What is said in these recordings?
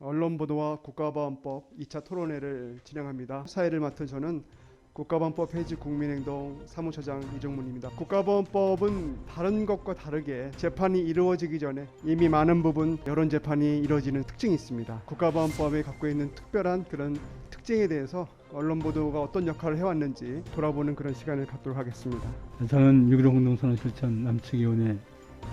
언론보도와 국가보안법 2차 토론회를 진행합니다. 사회를 맡은 저는 국가보안법 폐지 국민행동 사무처장 이종문입니다. 국가보안법은 다른 것과 다르게 재판이 이루어지기 전에 이미 많은 부분 여론 재판이 이루어지는 특징이 있습니다. 국가보안법이 갖고 있는 특별한 그런 특징에 대해서 언론 보도가 어떤 역할을 해왔는지 돌아보는 그런 시간을 갖도록 하겠습니다. 저는 6.15 공동선언 실천 남측위원회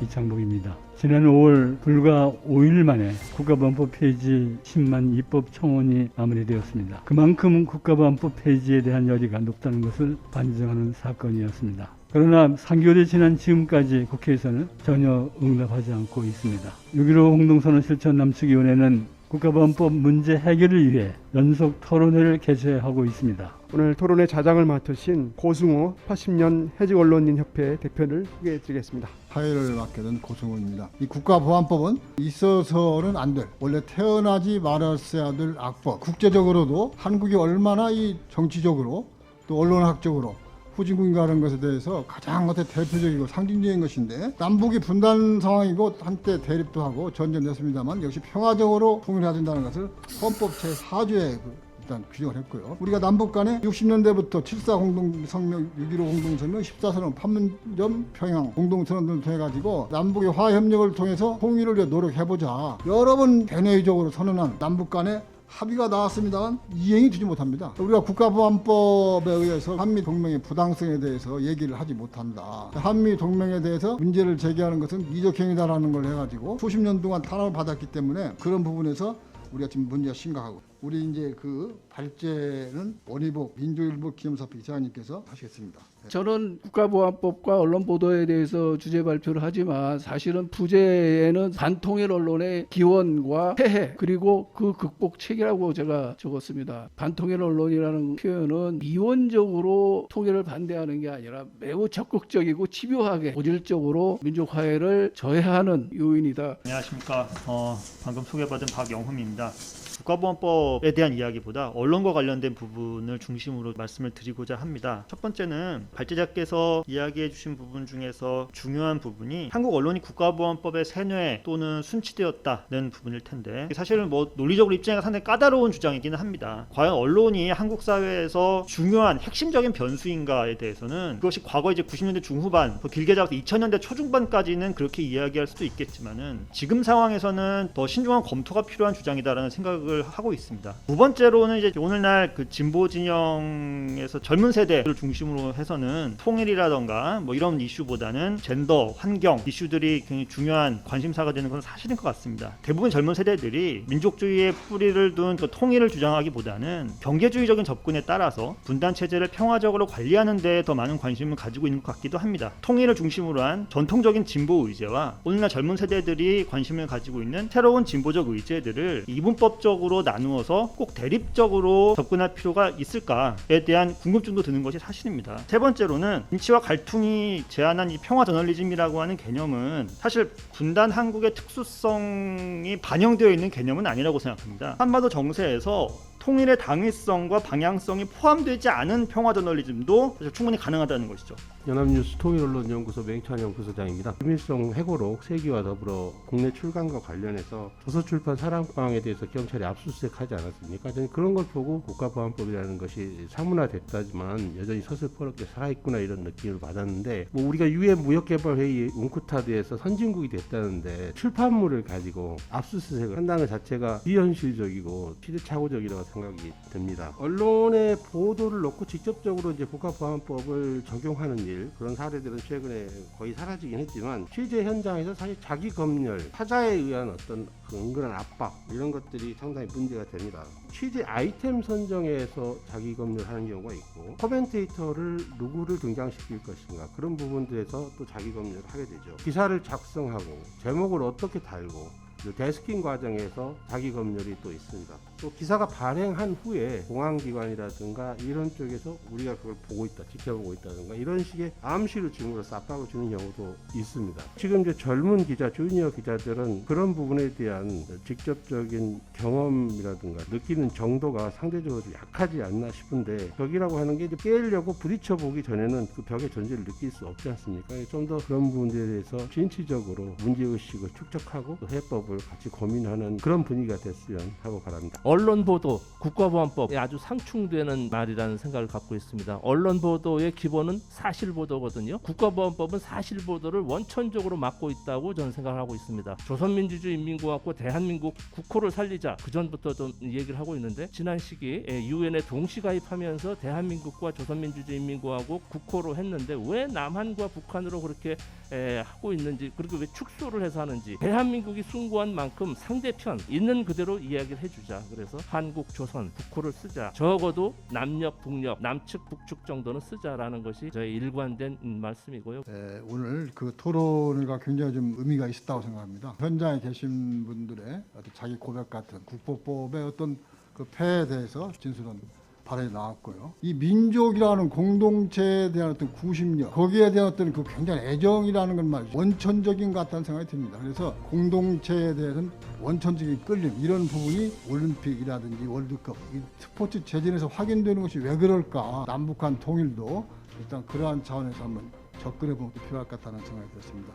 이창복입니다. 지난 5월 불과 5일 만에 국가보안법 폐지 10만 입법 청원이 마무리되었습니다. 그만큼 국가보안법 폐지에 대한 열의가 높다는 것을 반증하는 사건이었습니다. 그러나 3개월이 지난 지금까지 국회에서는 전혀 응답하지 않고 있습니다. 6.15 공동선언 실천 남측위원회는 국가보안법 문제 해결을 위해 연속 토론회를 개최하고 있습니다. 오늘 토론회 자장을 맡으신 고승호 80년 해직 언론인 협회 대표를 소개해 드리겠습니다. 사회를 맡게 된 고승훈입니다. 이 국가보안법은 있어서는 안 될, 원래 태어나지 말았어야 될 악법. 국제적으로도 한국이 얼마나 이 정치적으로 또 언론학적으로 후진국인가라는 것에 대해서 가장 어때 대표적이고 상징적인 것인데 남북이 분단 상황이고 한때 대립도 하고 전쟁됐습니다만 역시 평화적으로 통일해야 된다는 것을 헌법 제4조에 일단 규정을 했고요. 우리가 남북 간에 60년대부터 7.4 공동성명, 6.15 공동성명, 14선언, 판문점, 평양 공동선언 등을 통해 가지고 남북의 화협력을 통해서 통일을 위해 노력해보자. 여러 번 대내적으로 선언한 남북 간의 합의가 나왔습니다만 이행이 되지 못합니다. 우리가 국가보안법에 의해서 한미 동맹의 부당성에 대해서 얘기를 하지 못한다. 한미 동맹에 대해서 문제를 제기하는 것은 이적행위다라는 걸 해가지고 수십 년 동안 탄압을 받았기 때문에 그런 부분에서 우리가 지금 문제가 심각하고 우리 이제 그 발제는 원희복 민주일보 기념사표 이사장님께서 하시겠습니다. 저는 국가보안법과 언론 보도에 대해서 주제 발표를 하지만 사실은 부제에는 반통일 언론의 기원과 폐해 그리고 그 극복 체계라고 제가 적었습니다. 반통일 언론이라는 표현은 이원적으로 통일을 반대하는 게 아니라 매우 적극적이고 집요하게 고질적으로 민족 화해를 저해하는 요인이다. 안녕하십니까. 어, 방금 소개받은 박영흠입니다. 국가보안법에 대한 이야기보다 언론과 관련된 부분을 중심으로 말씀을 드리고자 합니다. 첫 번째는 발제자께서 이야기해 주신 부분 중에서 중요한 부분이 한국 언론이 국가보안법의 세뇌 또는 순치되었다는 부분일 텐데 사실은 뭐 논리적으로 입장이 상당히 까다로운 주장이기는 합니다. 과연 언론이 한국 사회에서 중요한 핵심적인 변수인가에 대해서는 그것이 과거 이제 90년대 중후반, 더 길게 잡아서 2000년대 초중반까지는 그렇게 이야기할 수도 있겠지만은 지금 상황에서는 더 신중한 검토가 필요한 주장이다라는 생각을 하고 있습니다. 두 번째로는 이제 오늘날 그 진보 진영에서 젊은 세대를 중심으로 해서는 통일이라던가 뭐 이런 이슈보다는 젠더, 환경 이슈들이 굉장히 중요한 관심사가 되는 건 사실인 것 같습니다. 대부분 젊은 세대들이 민족주의의 뿌리를 둔 그 통일을 주장하기보다는 경제주의적인 접근에 따라서 분단 체제를 평화적으로 관리하는 데더 많은 관심을 가지고 있는 것 같기도 합니다. 통일을 중심으로 한 전통적인 진보 의제와 오늘날 젊은 세대들이 관심을 가지고 있는 새로운 진보적 의제들을 이분법적 으로 나누어서 꼭 대립적으로 접근할 필요가 있을까에 대한 궁금증도 드는 것이 사실입니다. 세 번째로는 인치와 갈퉁이 제안한 이 평화 저널리즘이라고 하는 개념은 사실 분단 한국의 특수성이 반영되어 있는 개념은 아니라고 생각합니다. 한반도 정세에서 통일의 당위성과 방향성이 포함되지 않은 평화 저널리즘도 사실 충분히 가능하다는 것이죠. 연합뉴스 통일언론연구소 맹찬 연구소장입니다. 김일성 회고록 세기와 더불어 국내 출간과 관련해서 도서출판 사랑방에 대해서 경찰이 압수수색하지 않았습니까? 저는 그런 걸 보고 국가보안법이라는 것이 사문화됐다지만 여전히 서슬퍼렇게 살아있구나 이런 느낌을 받았는데 뭐 우리가 유엔 무역개발회의 웅크타드에서 선진국이 됐다는데 출판물을 가지고 압수수색을 한다는 것 자체가 비현실적이고 시대착오적이라고 생각이 듭니다. 언론의 보도를 놓고 직접적으로 이제 국가보안법을 적용하는 일 그런 사례들은 최근에 거의 사라지긴 했지만 취재 현장에서 사실 자기 검열, 타자에 의한 어떤 그 은근한 압박 이런 것들이 상당히 문제가 됩니다. 취재 아이템 선정에서 자기 검열하는 경우가 있고 코멘테이터를 누구를 등장시킬 것인가 그런 부분들에서 또 자기 검열을 하게 되죠. 기사를 작성하고 제목을 어떻게 달고 그 데스킹 과정에서 자기 검열이 또 있습니다. 또 기사가 발행한 후에 공안기관이라든가 이런 쪽에서 우리가 그걸 보고 있다, 지켜보고 있다든가 이런 식의 암시를 줌으로써 압박을 주는 경우도 있습니다. 지금 이제 젊은 기자, 주니어 기자들은 그런 부분에 대한 직접적인 경험이라든가 느끼는 정도가 상대적으로 좀 약하지 않나 싶은데 벽이라고 하는 게 이제 깨려고 부딪혀 보기 전에는 그 벽의 존재를 느낄 수 없지 않습니까? 좀 더 그런 부분들에 대해서 진취적으로 문제의식을 축적하고 또 해법을 방법을 같이 고민하는 그런 분위기가 됐으면 하고 바랍니다. 언론 보도, 국가보안법에 아주 상충되는 말이라는 생각을 갖고 있습니다. 언론 보도의 기본은 사실 보도거든요. 국가보안법은 사실 보도를 원천적으로 막고 있다고 저는 생각을 하고 있습니다. 조선민주주의 인민공화국 대한민국 국호를 살리자 그 전부터 좀 얘기를 하고 있는데 지난 시기 유엔에 동시 가입하면서 대한민국과 조선민주주의 인민공화국 국호로 했는데 왜 남한과 북한으로 그렇게 에, 하고 있는지 그리고 왜 축소를 해서 하는지 대한민국이 숭고한 만큼 상대편 있는 그대로 이야기를 해주자. 그래서 한국 조선 북호를 쓰자. 적어도 남녘 북녘 남측 북측 정도는 쓰자라는 것이 저의 일관된 음, 말씀이고요. 에, 오늘 그 토론회가 굉장히 좀 의미가 있었다고 생각합니다. 현장에 계신 분들의 자기 고백 같은 국보법의 어떤 그 폐에 대해서 진술한 발언이 나왔고요. 이 민족이라는 공동체에 대한 어떤 구심력, 거기에 대한 어떤 그 굉장한 애정이라는 건 말이죠. 원천적인 것 같다는 생각이 듭니다. 그래서 공동체에 대해서는 원천적인 끌림, 이런 부분이 올림픽이라든지 월드컵, 이 스포츠 재진에서 확인되는 것이 왜 그럴까? 남북한 통일도 일단 그러한 차원에서 한번 접근해 보는 게 필요할 것 같다는 생각이 들었습니다.